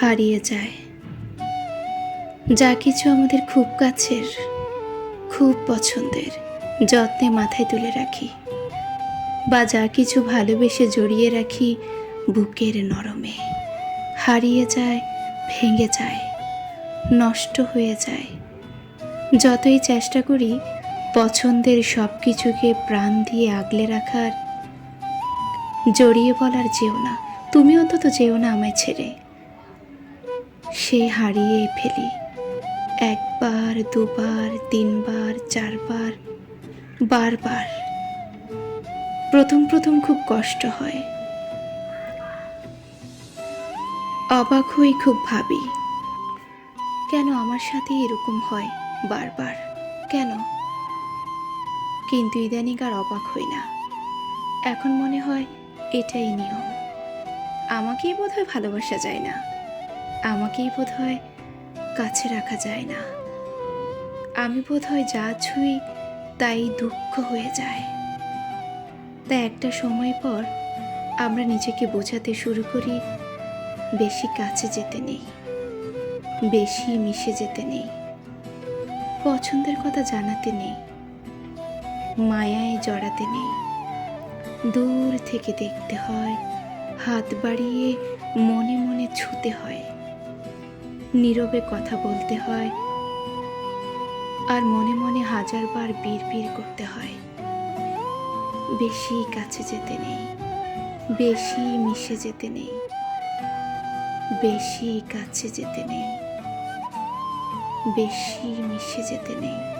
হারিয়ে যায়। যা কিছু আমাদের খুব কাছের, খুব পছন্দের, যত্নে মাথায় তুলে রাখি বা যা কিছু ভালোবেসে জড়িয়ে রাখি বুকের নরমে। হারিয়ে যায়, ভেঙে যায়, নষ্ট হয়ে যায়। যতই চেষ্টা করি, পছন্দের সব কিছুকে প্রাণ দিয়ে আগলে রাখার, জড়িয়ে বলার যেও না। তুমি অন্তত যেও না আমায় ছেড়ে। সে হারিয়ে ফেলি। একবার, দুবার, তিনবার, চারবার, বারবার। প্রথম প্রথম খুব কষ্ট হয়। অবাক হই, খুব ভাবি, কেন আমার সাথে এরকম হয় বারবার? কেন? কিন্তু ইদানিং আর অবাক হই না। এখন মনে হয় এটাই নিয়ম। আমাকেই বোধহয় ভালোবাসা যায় না। আমাকেই বোধহয় কাছে রাখা যায় না। আমি বোধ হয় যা ছুঁই তাই দুঃখ হয়ে যায়। তাই একটা সময় পর আমরা নিজেকে বোঝাতে শুরু করি, বেশি কাছে যেতে নেই, বেশি মিশে যেতে নেই, পছন্দের কথা জানাতে নেই, মায়ায় জড়াতে নেই। দূর থেকে দেখতে হয়, হাত বাড়িয়ে মনে মনে ছুতে হয়। নীরবে কথা বলতে হয়। আর মনে মনে হাজারবার বীর করতে হয়। বেশি কাছে যেতে নেই। বেশি মিশে যেতে নেই। বেশি কাছে যেতে নেই। বেশি মিশে যেতে নেই।